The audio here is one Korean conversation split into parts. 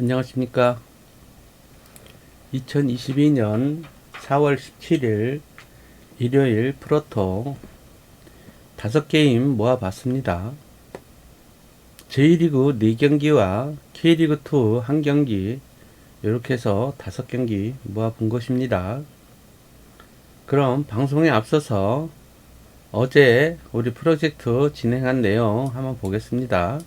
안녕하십니까. 2022년 4월 17일 일요일 프로토 다섯 게임 모아봤습니다. J리그 4경기와 K리그 2 1경기 이렇게 해서 다섯 경기 모아본 것입니다. 그럼 방송에 앞서서 어제 우리 프로젝트 진행한 내용 한번 보겠습니다.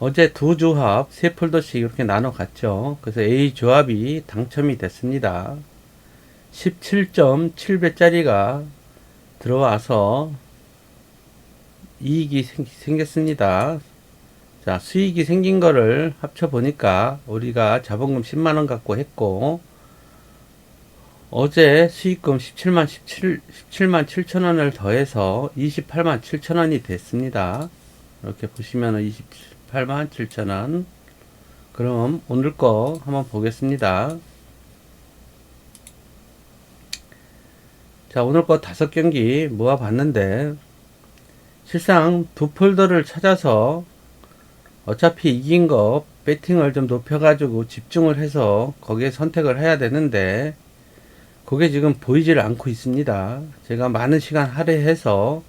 어제 두 조합 세 폴더씩 이렇게 나눠 갔죠. 그래서 A 조합이 당첨이 됐습니다. 17.7배짜리가 들어와서 이익이 생겼습니다. 자, 수익이 생긴 거를 합쳐보니까 우리가 자본금 10만원 갖고 했고, 어제 수익금 17만 17, 17만 7천 원을 더해서 28만 7천 원이 됐습니다. 이렇게 보시면 27, 87,000원. 그럼 오늘 거 한번 보겠습니다. 자 오늘 거 다섯 경기 모아 봤는데 실상 두 폴더를 찾아서 어차피 이긴 거 배팅을 좀 높여 가지고 집중을 해서 거기에 선택을 해야 되는데 그게 지금 보이질 않고 있습니다. 제가 많은 시간 할애해서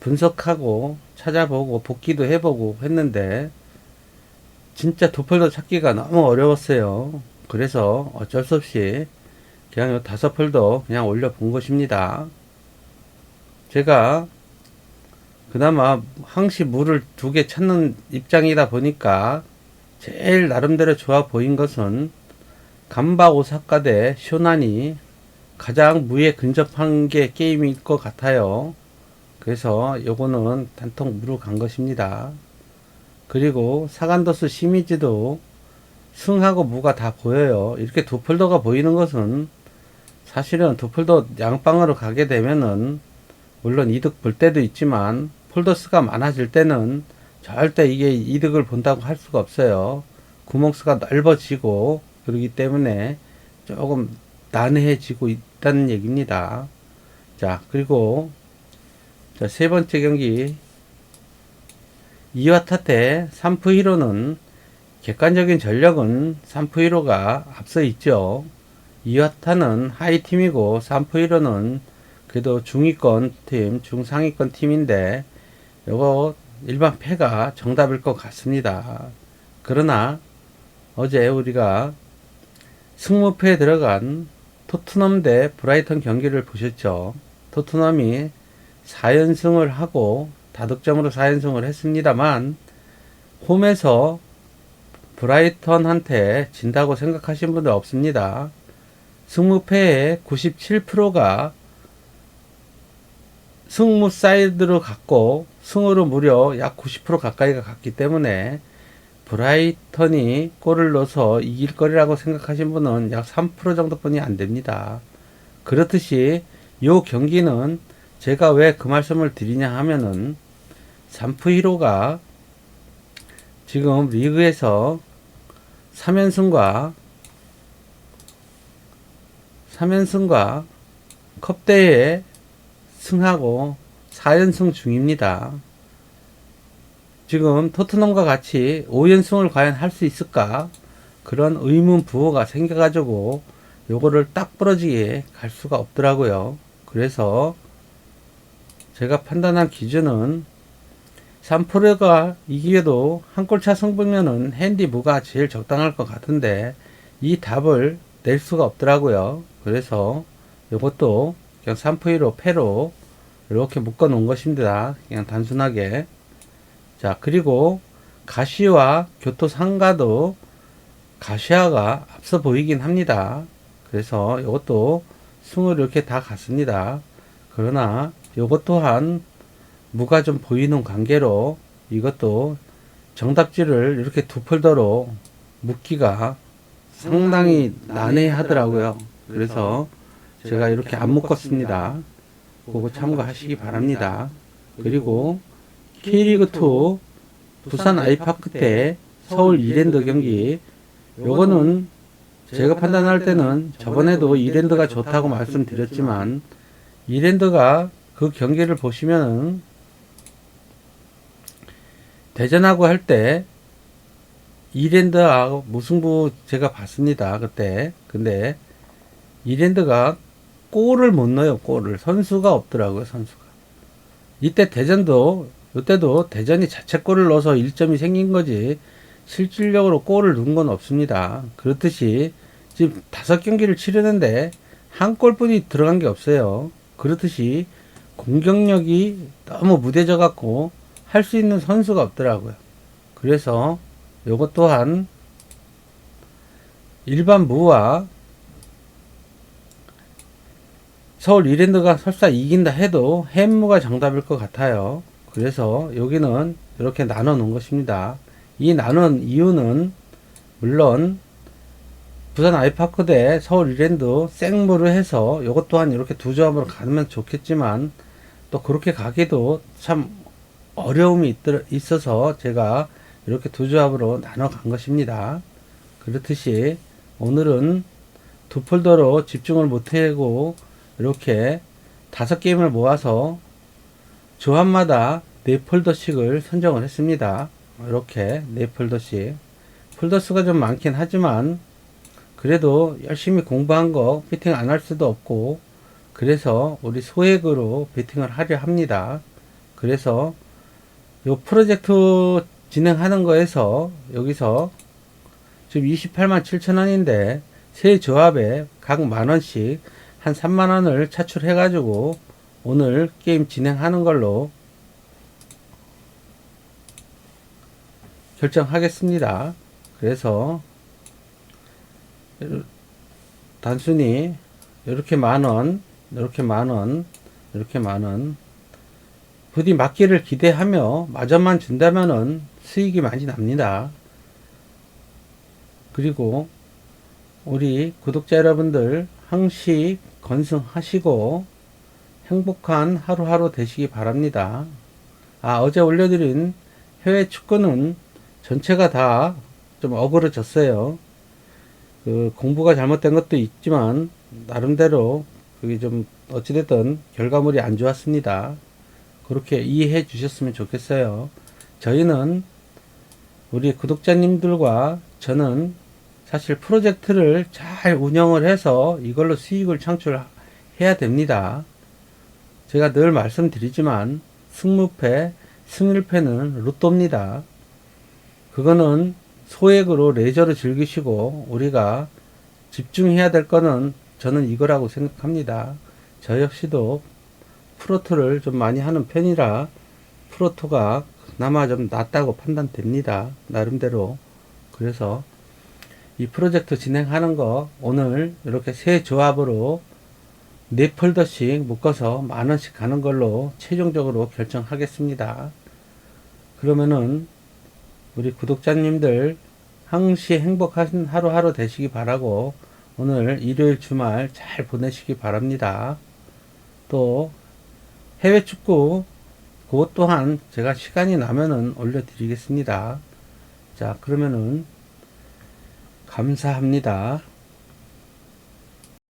분석하고 찾아보고 복기도 해보고 했는데, 진짜 두 폴더 찾기가 너무 어려웠어요. 그래서 어쩔 수 없이 그냥 요 다섯 폴더 그냥 올려본 것입니다. 제가 그나마 항시 물을 두 개 찾는 입장이다 보니까 제일 나름대로 좋아 보인 것은 간바 오사카 대 쇼난이 가장 무에 근접한 게 게임일 것 같아요. 그래서 요거는 단통 무로 간 것입니다. 그리고 사간더스 시미즈도 승하고 무가 다 보여요. 이렇게 두 폴더가 보이는 것은 사실은 두 폴더 양방으로 가게 되면은 물론 이득 볼 때도 있지만 폴더 수가 많아질 때는 절대 이게 이득을 본다고 할 수가 없어요. 구멍 수가 넓어지고 그러기 때문에 조금 난해해지고 있다는 얘기입니다. 자, 그리고 자, 세 번째 경기 이와타 테 삼프 히로는 객관적인 전력은 삼프 히로가 앞서 있죠. 이와 타는 하이 팀이고 삼프 히로는 그래도 중위권 팀, 중상위권 팀인데 요거 일반 패가 정답일 것 같습니다. 그러나 어제 우리가 승무패에 들어간 토트넘 대 브라이턴 경기를 보셨죠. 토트넘이 4연승을 하고 다득점으로 4연승을 했습니다만 홈에서 브라이턴한테 진다고 생각하신 분들 없습니다. 승무패의 97%가 승무 사이드로 갔고 승으로 무려 약 90% 가까이가 갔기 때문에 브라이턴이 골을 넣어서 이길 거리라고 생각하신 분은 약 3% 정도뿐이 안 됩니다. 그렇듯이 이 경기는 제가 왜 그 말씀을 드리냐 하면은 산프 히로가 지금 리그에서 3연승과 3연승과 컵대에 승하고 4연승 중입니다. 지금 토트넘과 같이 5연승을 과연 할 수 있을까? 그런 의문 부호가 생겨가지고 요거를 딱 부러지게 갈 수가 없더라고요. 그래서 제가 판단한 기준은 3%가 이기게도 한 골차 승부면은 핸디 무가 제일 적당할 것 같은데 이 답을 낼 수가 없더라고요. 그래서 이것도 그냥 3%로 패로 이렇게 묶어 놓은 것입니다. 그냥 단순하게. 자, 그리고 가시와 교토 상가도 가시아가 앞서 보이긴 합니다. 그래서 이것도 승을 이렇게 다 갔습니다. 그러나 이것 또한 무가 좀 보이는 관계로 이것도 정답지를 이렇게 두 폴더로 묶기가 상당히 난해하더라고요. 그래서 제가 이렇게 안 묶었습니다. 그거 참고하시기 바랍니다. 그리고 K리그2 부산 아이파크 때 서울 이랜드 경기 요거는 제가 판단할 때는 저번에도 이랜드가 좋다고 말씀드렸지만 이랜드가 그 경기를 보시면은 대전하고 할 때 이랜드하고 무승부 제가 봤습니다. 그때. 근데 이랜드가 골을 못 넣어요. 골을. 선수가 없더라고요. 선수가. 이때 대전도 이때도 대전이 자책골을 넣어서 1점이 생긴 거지 실질적으로 골을 넣은 건 없습니다. 그렇듯이 지금 다섯 경기를 치르는데 한 골뿐이 들어간 게 없어요. 그렇듯이 공격력이 너무 무뎌져 갖고 할 수 있는 선수가 없더라고요. 그래서 요것 또한 일반 무와 서울 이랜드가 설사 이긴다 해도 햄무가 정답일 것 같아요. 그래서 여기는 이렇게 나눠 놓은 것입니다. 이 나눈 이유는 물론 부산 아이파크 대 서울 이랜드 생무를 해서 이것 또한 이렇게 두 조합으로 가면 좋겠지만 또 그렇게 가기도 참 어려움이 있, 있어서 제가 이렇게 두 조합으로 나눠 간 것입니다. 그렇듯이 오늘은 두 폴더로 집중을 못하고 이렇게 다섯 게임을 모아서 조합마다 네 폴더씩을 선정을 했습니다. 이렇게 네 폴더씩. 폴더 수가 좀 많긴 하지만 그래도 열심히 공부한 거 베팅 안 할 수도 없고 그래서 우리 소액으로 베팅을 하려 합니다. 그래서 요 프로젝트 진행하는 거에서 여기서 지금 28만 7천 원인데 세 조합에 각 만 원씩 한 3만 원을 차출해 가지고 오늘 게임 진행하는 걸로 결정하겠습니다. 그래서 단순히 이렇게 만 원, 이렇게 만 원, 이렇게 만 원, 부디 맞기를 기대하며 마저만 준다면은 수익이 많이 납니다. 그리고 우리 구독자 여러분들 항시 건승하시고 행복한 하루하루 되시기 바랍니다. 아, 어제 올려드린 해외 축구는 전체가 다 좀 어그러졌어요. 그 공부가 잘못된 것도 있지만 나름대로 그게 좀 어찌됐든 결과물이 안 좋았습니다. 그렇게 이해해 주셨으면 좋겠어요. 저희는 우리 구독자님들과 저는 사실 프로젝트를 잘 운영을 해서 이걸로 수익을 창출해야 됩니다. 제가 늘 말씀드리지만 승무패, 승일패는 로또입니다. 그거는 소액으로 레저를 즐기시고 우리가 집중해야 될 거는 저는 이거라고 생각합니다. 저 역시도 프로토를 좀 많이 하는 편이라 프로토가 그나마 좀 낫다고 판단됩니다. 나름대로. 그래서 이 프로젝트 진행하는 거 오늘 이렇게 세 조합으로 네 폴더씩 묶어서 만 원씩 가는 걸로 최종적으로 결정하겠습니다. 그러면은 우리 구독자님들 항시 행복한 하루하루 되시기 바라고 오늘 일요일 주말 잘 보내시기 바랍니다. 또 해외 축구 그것 또한 제가 시간이 나면은 올려드리겠습니다. 자 그러면은 감사합니다.